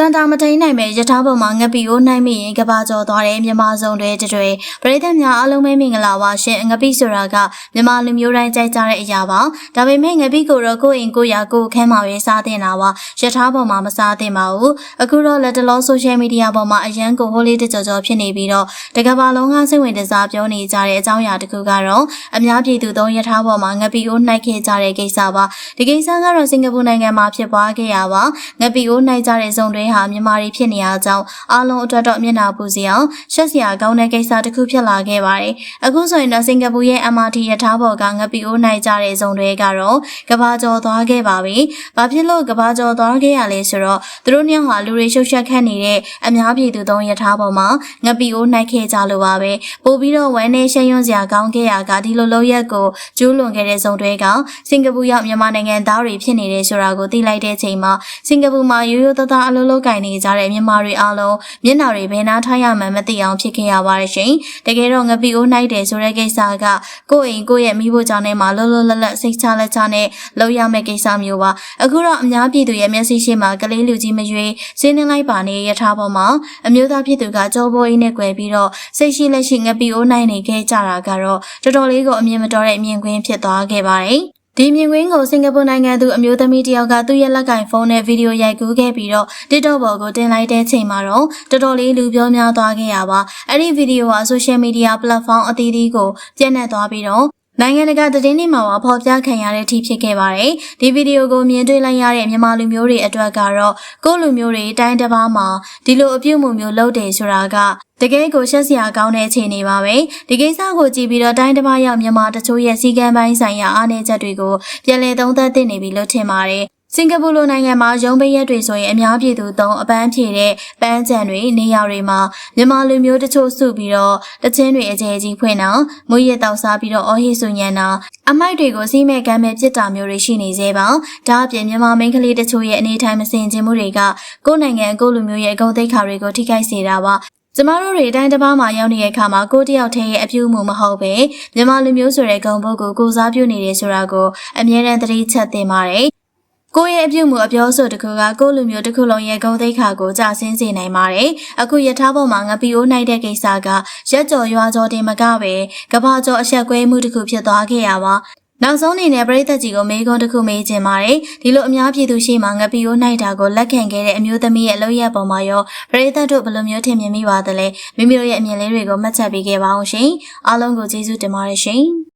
စန်တာမထိန်နိုင်မဲ့ယထာပေါ်မှာငပီကိုနိုင်မိရင်ကဘာကျော်သွားတဲ့မြမဆုံးတွေတတွေပရိသတ်များအားလုံးပဲမင်္ဂလာပါရှင်ငပီဆိုတာကမြမလူမျိုးတိုင်းကြိုက်ကြတဲ့အရာပါဒါပေမဲ့ငပီကိုတော့ကိုယ့်အိမ်ကိုယ့်ရာကိုယ်ခန်းမှာပဲစားတင်တာပါယထာပေါ်မှာမစားတင်ပါဘူးအခုတော့လက်တလောဆိုရှယ်မီဒီယာပေါ်မှာအရန်ကိုဟိုလေးတကြော်ကြော်ဖြစ်နေပြီးတော့တကဘာလုံးကစိတ်ဝင်တစားပြောနေကြတဲ့အကြောင်းအရာတစ်ခုကတော့အများပြည်သူသုံးယထာပေါ်မှာငပီကိုနှိုက်ခဲ့ကြတဲ့ကိစ္စပါဒီကိစ္စကတော့စင်ကာပူနိုင်ငံမှာဖြစ်ပွားခဲ့ရပါငပီကိုနှိုက်ကြတဲ့ဇုံတွေဟာမြန်မာတွေဖြစ်နေရကြောင်းအားလုံးအတွက်တော့မျက်နှာပူစီအောင်ရှက်စရာကောင်းတဲ့ကိစ္စတစ်ခုဖြစ်လာခဲ့ပါတယ်။အခုဆိုရင်တော့စင်ကာပူရဲ့ MRT ရထားပေါ်ကငပီအိုးနိုင်ကြတဲ့ဇုံတွေကတော့ကဘာကျော်သွားခဲ့ပါပြီ။ဘာဖြစ်လို့ကဘာကျော်သွားခဲ့ရလဲဆိုတော့သူတို့ညောင်ဟာလူတွေရှုပ်ရှက်ခတ်နေတဲ့အများပြည်သူသုံးရထားပေါ်မှာငပီအိုးနိုင်ခဲ့ကြလို့ပါပဲ။ပို့ပြီးတော့ဝမ်းနေရှက်ရွံ့စရာကောင်းခဲ့ရကဒီလိုလုံးရက်ကိုကျူးလွန်ခဲ့တဲ့ဇုံတွေကစင်ကာပူရောက်မြန်မာနိုင်ငံသားတွေဖြစ်နေတယ်ဆိုတာကိုသိလိုက်တဲ့အချိန်မှာစင်ကာပူမှာရိုးရိုးသားသားအလုပ်လုပ်ကင်နေကြတဲ့မြန်မာတွေအားလုံးမျက်နှာတွေဘယ်နှထားရမှန်းမသိအောင်ဖြစ်ခဲ့ရပါတယ်ရှင်။တကယ်တော့ငပီအိုးနိုင်တယ်ဆိုတဲ့ကိစ္စကကိုယ့်အိမ်ကိုယ့်ရဲ့မိဖို့ကြောင့်နဲ့မှာလောလောလတ်လတ်စိတ်ချလက်ချနဲ့လုပ်ရမယ့်ကိစ္စမျိုးပါ။အခုတော့အများပြည်သူရဲ့မျက်စိရှိမှာကလေးလူကြီးမရွေးစင်းနှင်းလိုက်ပါနေရထားပေါ်မှာအမျိုးသားဖြစ်သူကကြောပိုးအင်းနဲ့꿰ပြီးတော့စိတ်ရှိလက်ရှိငပီအိုးနိုင်နေခဲ့ကြတာကတော့တော်တော်လေးကိုအမြင်မတော်တဲ့အမြင်ကွင်းဖြစ်သွားခဲ့ပါတယ်။ ဒီမြင်ကွင်းကိုစင်ကာပူနိုင်ငံသူအမျိုးသမီးတစ်ယောက်ကသူ့ရဲ့လက်ကင်ဖုန်းနဲ့ဗီဒီယိုရိုက်ကူးခဲ့ပြီးတော့ TikTok ပေါ်ကိုတင်လိုက်တဲ့ချိန်မှာတော့တော်တော်လေးလူပြောများသွားခဲ့ရပါအဲ့ဒီဗီဒီယိုဟာ social media platform အသီးသီးကိုပြန့်နှံ့သွားပြီးတော့ နိုင်ငံတကာသတင်းတွေမှာပါဖော်ပြခံရတဲ့အထိဖြစ်ခဲ့ပါတယ်။ဒီဗီဒီယိုကိုမြင်တွေ့လိုက်ရတဲ့မြန်မာလူမျိုးတွေအတွက်ကတော့ကိုယ့်လူမျိုးတွေတိုင်းတစ်ပါးမှာဒီလိုအပြုတ်မှုမျိုးလုပ်တယ်ဆိုတာကတကယ်ကိုရှက်စရာကောင်းတဲ့အခြေအနေပါပဲဒီကိစ္စကိုကြည့်ပြီးတော့တိုင်းတစ်ပါးရောက်မြန်မာတချို့ရဲ့စီကံပိုင်းဆိုင်ရာအားနည်းချက်တွေကိုပြန်လည်သုံးသပ်သင့်နေပြီလို့ထင်ပါတယ် စင်ကာပူလိုနိုင်ငံမှာရုံးပိတ်ရက်တွေဆိုရင်အများပြည်သူသုံးအပန်းဖြေတဲ့ပန်းချံတွေနေရာတွေမှာမြန်မာလူမျိုးတချို့စုပြီးတော့တချင်းတွေအကျယ်ကြီးဖွင့်အောင်မွေးရတောက်စားပြီးတော့အော်ဟစ်ဆူညံတာအမိုက်တွေကိုစီးမဲ့ကမ်းမဲ့ပြစ်တာမျိုးတွေရှိနေသေးပါဒါအပြင်မြန်မာမိန်းကလေးတချို့ရဲ့အနေထိုင်မစင်ခြင်းမှုတွေကကိုယ့်နိုင်ငံကိုယ့်လူမျိုးရဲ့အကုန်သိက္ခာတွေကိုထိခိုက်စေတာပါကျမတို့တွေအတိုင်းတစ်ပါးမှာရောက်နေတဲ့အခါမှာကိုတယောက်တည်းရဲ့အပြုအမူမဟုတ်ပဲမြန်မာလူမျိုးဆိုတဲ့ဂုံပုတ်ကိုကိုစားပြုနေတယ်ဆိုတာကိုအမြဲတမ်းသတိချက်သင်ပါတယ် ကိုယ့်ရဲ့အပြုတ်မှုအပြောဆိုတခုကကိုယ့်လူမျိုးတစ်ခုလုံးရဲ့ဂုဏ်သိက္ခာကိုကြဆင်းစေနိုင်ပါတယ်။အခုယထာပေါ်မှာငပီအိုးနိုင်တဲ့ကိစ္စကရက်ကြော်ရွာကြော်တင်မကပဲကဘာကျော်အဆက်ကွဲမှုတစ်ခုဖြစ်သွားခဲ့ရပါနောက်ဆုံးအနေနဲ့ပရိသတ်ကြီးကိုမေးခွန်းတစ်ခုမေးချင်ပါတယ်ဒီလိုအများပြည်သူရှိမှငပီကိုနှိုက်တာကိုလက်ခံခဲ့တဲ့အမျိုးသမီးရဲ့အလုပ်ရပုံမှာရောပရိသတ်တို့ဘယ်လိုမျိုးထင်မြင်မိပါသလဲမိမိတို့ရဲ့အမြင်လေးတွေကိုမှတ်ချက်ပေးခဲ့ပါအောင်ရှင်အားလုံးကိုကျေးဇူးတင်ပါတယ်ရှင်